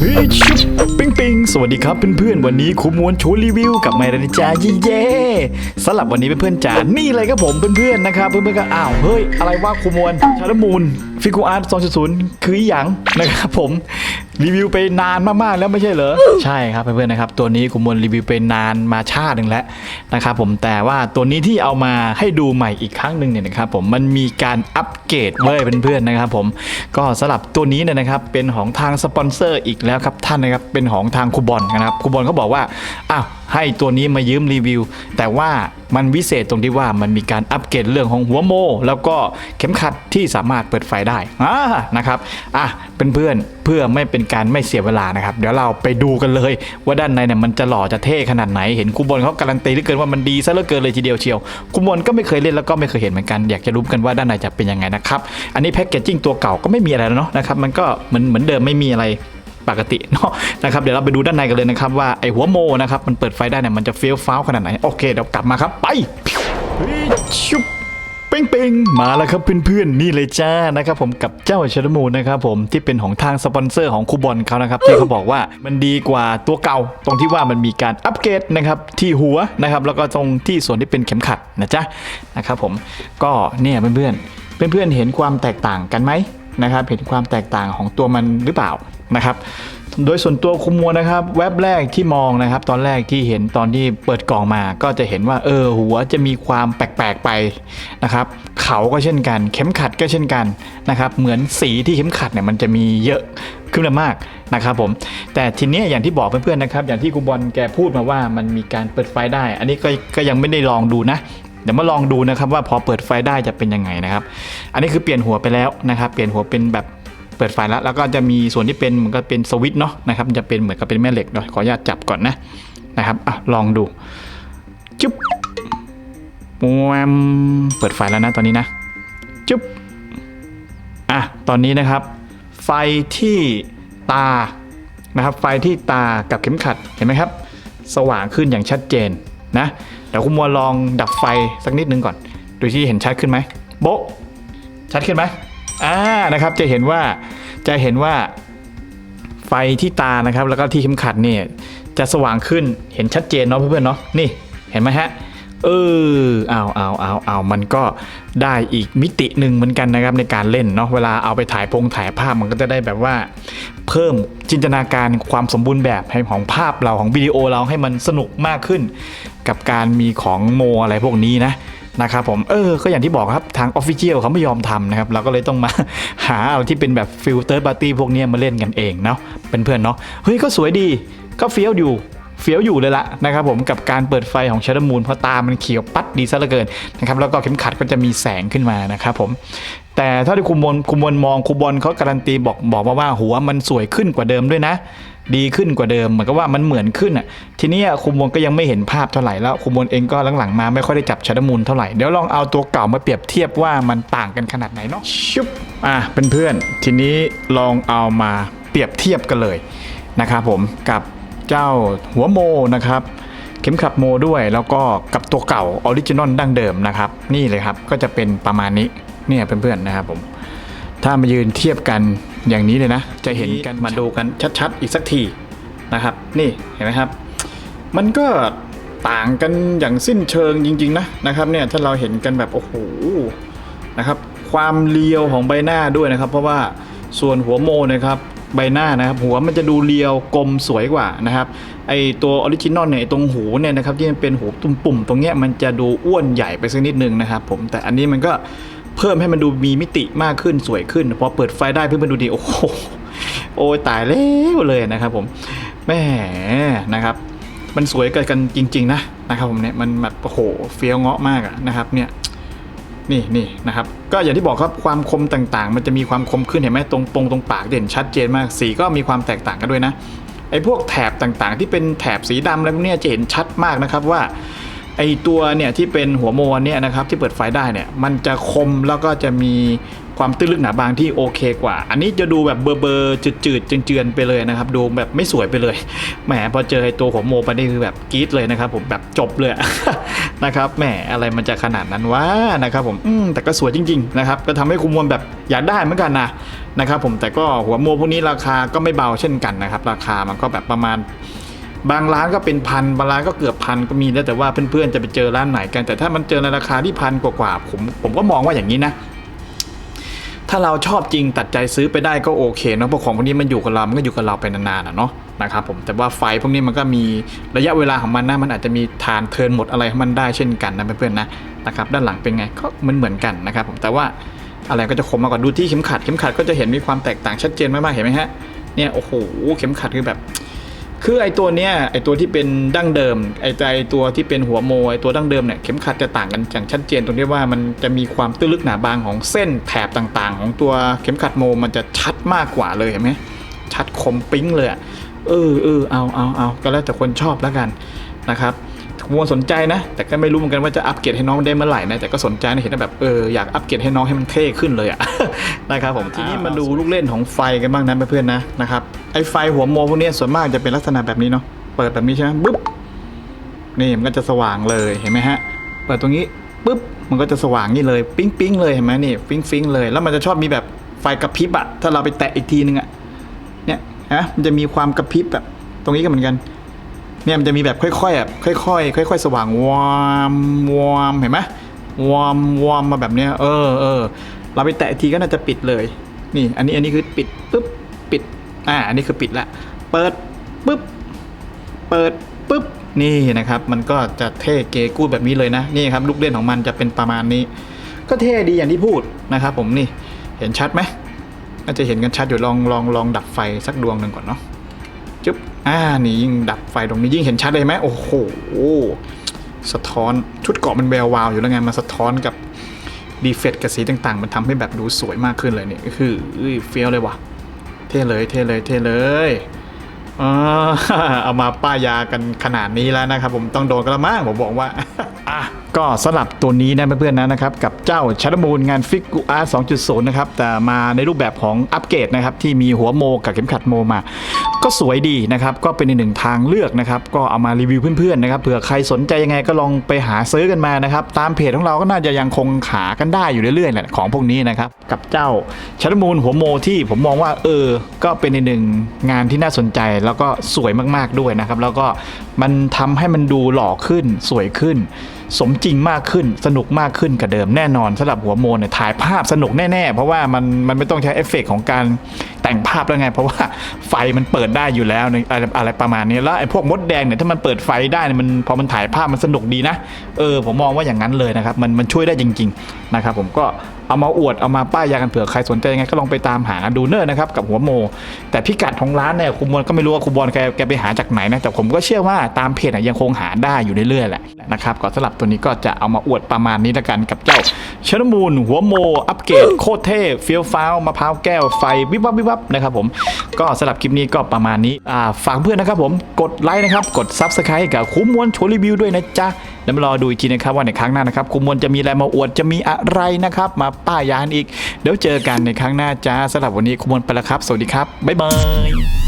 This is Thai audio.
เฮ้ยชุบปิงปิงสวัสดีครับเพื่อนๆ วันนี้ครูมวลโชว์รีวิวกับไมรันิจาเย่เย่สำหรับวันนี้เพื่อนๆจ๋านี่เลยครับผมเพื่อนๆนะครับเพื่อนๆก็อ้าวเฮ้ยอะไรว่าครูมวนชาลมูลฟิกูอาร์ต2.0คืออหยังนะครับผม รีวิวไปนานมากๆแล้วไม่ใช่เหรอ ใช่ครับเพื่อนๆนะครับ ตัวนี้ครูมวลรีวิวไปนานมาชาติหนึ่งแล้วนะครับผมแต่ว่าตัวนี้ที่เอามาให้ดูใหม่อีกครั้งหนึ่งเนี่ยนะครับผมมันมีการอัปเกรดเว้ยเพื่อนๆนะครับผมก็สำหรับตัวนี้เนี่ยนะครับเป็นของทางสปอนเซอร์อีกแล้วครับท่านนะครับเป็นของทางคูบอลนะครับคูบอลเขาบอกว่าอ้าว ให้ตัวนี้มายืมรีวิว แต่ว่ามันวิเศษตรงที่ว่ามันมีการอัปเกรดเรื่องของหัวโม แล้วก็เข็มขัดที่สามารถเปิดไฟได้อ่านะครับอะเป็นเพื่อนเพื่อไม่เป็นการไม่เสียเวลานะครับ เดี๋ยวเราไปดูกันเลย ว่าด้านในเนี่ยมันจะหล่อจะเท่ขนาดไหนเห็นคูบอลเขาการันตีเหลือเกินว่ามันดีซะเหลือเกินเลยทีเดียวเชียวคูบอลก็ไม่เคยเล่นแล้วก็ไม่เคยเห็นเหมือนกันอยากจะรู้กันว่าด้านในจะเป็นยังไงนะครับอันนี้แพ็กเกจจิ้งตัวเก่าก็ไม่มีอะไรแล้วเนาะนะครับมันก็เหมือนเหมือนเดิมไม่มีอะไร ปกติเนาะนะครับเดี๋ยวเราไปดูด้านในกันเลยนะครับว่าไอหัวโมนะครับมันเปิดไฟได้เนี่ยมันจะเฟี้ยวฟ้าวขนาดไหนโอเคเดี๋ยวกลับมาครับไปเฮ้ยชุบเป้งเป้งมาแล้วครับเพื่อนๆนี่เลยจ้านะครับผมกับเจ้าชาร์มูนะครับผมที่เป็นของทางสปอนเซอร์ของคูบอลเขานะครับที่เขาบอกว่ามันดีกว่าตัวเก่า ตรงที่ว่ามันมีการอัปเกรดนะครับที่หัวนะครับแล้วก็ตรงที่ส่วนที่เป็นเข็มขัดนะจ๊ะนะครับผมก็เนี่ยเพื่อนๆเพื่อนๆเห็นความแตกต่างกันไหมนะครับเห็นความแตกต่างของตัวมันหรือเปล่า นะครับโดยส่วนตัวคุมมัวนะครับแว็บแรกที่มองนะครับ ตอนแรกที่เห็นตอนที่เปิดกล่องมาก็จะเห็นว่าเออหัวจะมีความแปลกๆไปนะครับเขาก็เช่นกัน เข็มขัดก็เช่นกันนะครับ เหมือนสีที่เข็มขัดเนี่ยมันจะมีเยอะขึ้นมากนะครับผมแต่ทีนี้อย่างที่บอกเพื่อนๆนะครับ อย่างที่ครูบอลแกพูดมาว่ามันมีการเปิดไฟได้ อันนี้ก็ก็ยังไม่ได้ลองดูนะเดี๋ยวมาลองดูนะครับว่าพอเปิดไฟได้จะเป็นยังไงนะครับ อันนี้คือเปลี่ยนหัวไปแล้วนะครับ เปลี่ยนหัวเป็นแบบ ปิดไฟแล้วแล้วก็จะมีส่วนที่เป็นเหมือนกับเป็นสวิตช์เนาะนะครับจะเป็นเหมือนกับเป็นแม่เหล็กเนาะขออนุญาตจับก่อนนะนะครับอะลองดูจุ๊บแวมเปิดไฟแล้วนะตอนนี้นะจุ๊บอะตอนนี้นะครับ ไฟที่ตานะครับ ไฟที่ตากับเข็มขัดเห็นไหมครับ สว่างขึ้นอย่างชัดเจนนะเดี๋ยวคุณมัวลองดับไฟสักนิดนึงก่อน ดูที่เห็นชัดขึ้นไหมโบ๊ะชัดขึ้นไหม อ่านะครับจะเห็นว่าจะเห็นว่าไฟที่ตานะครับ แล้วก็ที่เข็มขัดเนี่ยจะสว่างขึ้นเห็นชัดเจนเนาะเพื่อนๆเนาะนี่เห็นไหมฮะเออเอาเอาเอาเอามันก็ได้อีกมิติหนึ่งเหมือนกันนะครับในการเล่นเนาะเวลาเอาไปถ่ายพงถ่ายภาพมันก็จะได้แบบว่า เพิ่มจินตนาการความสมบูรณ์แบบให้ของภาพเราของวิดีโอเราให้มันสนุกมากขึ้น กับการมีของโมอะไรพวกนี้นะ นะครับผมเออก็อย่างที่บอกครับทาง Official เขาไม่ยอมทำนะครับเราก็เลยต้องมาหาเอาที่เป็นแบบฟิลเตอร์ปาร์ตี้พวกนี้มาเล่นกันเองเนาะเป็นเพื่อนเนาะเฮ้ยก็สวยดีก็เฟี้ยวอยู่เฟี้ยวอยู่เลยละนะครับผมกับการเปิดไฟของชาร์มูนเพราะตามันเขียวปัดดีซะเหลือเกินนะครับแล้วก็เข็มขัดก็จะมีแสงขึ้นมานะครับผมแต่เท่าที่คุมบอลคุมบอลมองคุมบอลเขาการันตีบอกบอกมาว่าหัวมันสวยขึ้นกว่าเดิมด้วยนะ ดีขึ้นกว่าเดิมเหมือนกับว่ามันเหมือนขึ้นอะทีนี้คุมบอลก็ยังไม่เห็นภาพเท่าไหร่แล้วคุมบอลเองก็หลังๆมาไม่ค่อยได้จับชาร์มูลเท่าไหร่เดี๋ยวลองเอาตัวเก่ามาเปรียบเทียบว่ามันต่างกันขนาดไหนเนาะชุบอะเป็นเพื่อนๆทีนี้ลองเอามาเปรียบเทียบกันเลยนะครับผมกับเจ้าหัวโมนะครับเข็มขัดโมด้วยแล้วก็กับตัวเก่าออริจินอลดั้งเดิมนะครับ นี่เลยครับก็จะเป็นประมาณนี้เนี่ยเพื่อนๆนะครับผมถ้ามายืนเทียบกัน อย่างนี้เลยนะ จะเห็นกันมาดูกันชัดๆ อีกสักทีนะครับ นี่เห็นไหมครับ มันก็ต่างกันอย่างสิ้นเชิงจริง ๆ นะนะครับเนี่ยถ้าเราเห็นกันแบบโอ้โหนะครับ ความเรียวของใบหน้าด้วยนะครับ เพราะว่าส่วนหัวโมนะครับใบหน้านะครับ หัวมันจะดูเรียวกลมสวยกว่านะครับไอตัวออริจินอลเนี่ยตรงหูเนี่ยนะครับที่มันเป็นหูตุ่มปุ่มๆตรงเนี้ยมันจะดูอ้วนใหญ่ไปสักนิดนึงนะครับ ผมแต่อันนี้มันก็ เพิ่มให้มันดูมีมิติมากขึ้นสวยขึ้นพอเปิดไฟได้เพื่อนๆดูดีโอ้โหโอ้ยตายแล้วเลยนะครับผมแหม่นะครับ มันสวยเกันกันจริง ๆ นะนะครับผมเนี่ยมันแบบโอ้โหเฟี้ยวเงาะมากอะนะครับเนี่ยนี่นี่นะครับก็อย่างที่บอกครับความคมต่างๆ มันจะมีความคมขึ้นเห็นไหมตรงตรงตรงปากเด่นชัดเจนมากสีก็มีความแตกต่างกันด้วยนะไอ้พวกแถบต่างๆ ที่เป็นแถบสีดำอะไรพวกเนี้ยจะเห็นชัดมากนะครับว่า ไอตัวเนี่ยที่เป็นหัวโมนเนี่ยนะครับที่เปิดไฟได้เนี่ยมันจะคมแล้วก็จะมีความตื้นลึกหนาบางที่โอเคกว่า อันนี้จะดูแบบเบอร์เบอร์ๆจืดเจือนไปเลยนะครับ ดูแบบไม่สวยไปเลยแหมพอเจอไอตัวหัวโมไปนี่คือแบบกรี๊ดเลยนะครับ ผมแบบจบเลยนะครับแหมอะไรมันจะขนาดนั้นวะนะครับผมอืแต่ก็สวยจริง ๆ นะครับ ก็ทำให้คุณมวลแบบอยากได้เหมือนกันนะนะครับ ผมแต่ก็หัวโมพวกนี้ราคาก็ไม่เบาเช่นกันนะครับ ราคามันก็แบบประมาณ บางร้านก็เป็นพันบางร้านก็เกือบพันก็มีแล้วแต่ว่าเพื่อนๆจะไปเจอร้านไหนกัน แต่ถ้ามันเจอในราคาที่พันกว่าๆผมผมก็มองว่าอย่างนี้นะ ถ้าเราชอบจริงตัดใจซื้อไปได้ก็โอเคเนาะเพราะของพวกนี้มันอยู่กับเรา มันก็อยู่กับเราไปนานๆอะเนาะนะครับผมแต่ว่าไฟพวกนี้มันก็มีระยะเวลาของมันนะมันอาจจะมีทานเทินหมดอะไรของมันได้เช่นกันนะเพื่อนๆนะนะครับด้านหลังเป็นไงก็มือนเหมือนกันนะครับผมแต่ว่าอะไรก็จะคมมากกว่าดูที่เข็มขัดเข็มขัดก็จะเห็นมีความแตกต่างชัดเจนมากๆเห็นไหมฮะเนี่ยโอ้โหเข็มขัดคือแบบ คือไอตัวเนี้ยไอตัวที่เป็นดั้งเดิมไอไอตัวที่เป็นหัวโมไอตัวดั้งเดิมเนี่ยเข็มขัดจะต่างกันอย่างชัดเจนตรงที่ว่ามันจะมีความตื้นลึกหนาบางของเส้นแถบต่างๆ ของตัวเข็มขัดโมมันจะชัดมากกว่าเลยเห็นไหมชัดคมปิ้งเลยอะเออเออเอาเอาเอาก็แล้วแต่คนชอบแล้วกันนะครับ มัวสนใจนะ แต่ก็ไม่รู้เหมือนกันว่าจะอัปเกรดให้น้องได้เมื่อไหร่นะแต่ก็สนใจนะเห็นว่าแบบเอออยากอัปเกรดให้น้องให้มันเท่ขึ้นเลยอะนะครับผมทีนี้มาดูลูกเล่นของไฟกันบ้างนะเพื่อนๆนะนะครับไอไฟหัวโมพวกเนี้ยส่วนมากจะเป็นลักษณะแบบนี้เนาะเปิดแบบนี้ใช่ไหมปุ๊บนี่มันก็จะสว่างเลยเห็นไหมฮะเปิดตรงนี้ปุ๊บมันก็จะสว่างนี่เลยปิ๊งปิ๊งเลยเห็นไหมนี่ฟิงฟิงเลย แล้วมันจะชอบมีแบบไฟกระพริบอะถ้าเราไปแตะอีกทีนึงอะเนี่ยฮะมันจะมีความกระพริบแบบตรงนี้ก็เหมือนกัน เนี่ยมันจะมีแบบค่อยๆแบบค่อยๆค่อย ๆ สว่างวอมวอมเห็นไหมวอมวอมมาแบบเนี้ยเออเออเราไปแตะทีก็น่าจะปิดเลย นี่ อันนี้อันนี้คือปิดปุ๊บปิดอ่าอันนี้คือปิดละเปิดปุ๊บเปิดปุ๊บนี่นะครับ มันก็จะเท่เก๋กูดแบบนี้เลยนะนี่ครับลูกเล่นของมันจะเป็นประมาณนี้ ก็เท่ดีอย่างที่พูดนะครับผมนี่เห็นชัดไหมน่าจะเห็นกันชัดอยู่ลองลองลองดับไฟสักดวงหนึ่งก่อนเนาะ จึ๊บอ่านี่ยิ่งดับไฟตรงนี้ยิ่งเห็นชัดเลยไหมโอ้โหสะท้อนชุดเกาะมันแวววาวอยู่แล้วไงมาสะท้อนกับดีเฟกกับสีต่างๆ มันทำให้แบบดูสวยมากขึ้นเลยเนี่ยก็คือเฟี้ยวเลยว่ะ เท่เลยเท่เลยเท่เลยอ่าเอามาป้ายากันขนาดนี้แล้วนะครับ ผมต้องโดนกันละมั้งผมบอกว่าอะก็สลับตัวนี้นะเพื่อนๆนะนะครับ กับเจ้าชัดมูลงานฟิกกูอาร์2.0 นะครับ แต่มาในรูปแบบของอัปเกรดนะครับ ที่มีหัวโมกับเข็มขัดโมมา ก็สวยดีนะครับก็เป็นอีกหนึ่งทางเลือกนะครับก็เอามารีวิวเพื่อนๆนะครับเผื่อใครสนใจยังไงก็ลองไปหาซื้อกันมานะครับตามเพจของเราก็น่าจะยังคงหากันได้อยู่เรื่อยๆแหละของพวกนี้นะครับกับเจ้าชัดมูลหัวโมที่ผมมองว่าเออ ก็เป็นอีกหนึ่งงานที่น่าสนใจแล้วก็สวยมากๆด้วยนะครับแล้วก็มันทำให้มันดูหล่อขึ้นสวยขึ้น สมจริงมากขึ้นสนุกมากขึ้นกับเดิมแน่นอนสำหรับหัวโมนเนี่ยถ่ายภาพสนุกแน่ๆ เพราะว่ามันมันไม่ต้องใช้เอฟเฟกต์ของการแต่งภาพแล้วไง เพราะว่าไฟมันเปิดได้อยู่แล้วอะไรอะไรประมาณนี้แล้วไอ้พวกมดแดงเนี่ยถ้ามันเปิดไฟได้เนี่ยมันพอมันถ่ายภาพมันสนุกดีนะเออผมมองว่าอย่างนั้นเลยนะครับมันมันช่วยได้จริงๆนะครับผมก็เอามาอวดเอามาป้ายยากันเผื่อใครสนใจยังไงก็ลองไปตามหาดูเนอร์นะครับกับหัวโม แต่พิกัดของร้านเนี่ยคุณบอลก็ไม่รู้ว่าคุณบอลแกแกไปหาจากไหนนะแต่ผมก็เชื่อว่าตามเพจยังคงหาได้อยู่เรื่อยๆแหละนะครับก็สำหรับตัวนี้ก็จะเอามาอวดประมาณนี้ละกันกับเจ้าชนมูลหัวโม อัปเกรดโคตรเท่เฟี้ยวฟ้าวมะพร้าวแก้วไฟวิบวับวิบวับนะครับผมก็สำหรับคลิปนี้ก็ประมาณนี้อ่าฝากเพื่อนนะครับผมกดไลค์นะครับกดซับสไครต์กับคุ้มมวลโชว์รีวิวด้วยนะจ๊ะแล้วมารอดูอีกทีนะครับว่าในครั้งหน้านะครับคุ้มมวลจะมีอะไรมาอวดจะมีอะไรนะครับมาป้ายยานอีก เดี๋ยวเจอกันในครั้งหน้าจ้าสำหรับวันนี้คุ้มมวลไปแล้วครับ สวัสดีครับบ๊ายบาย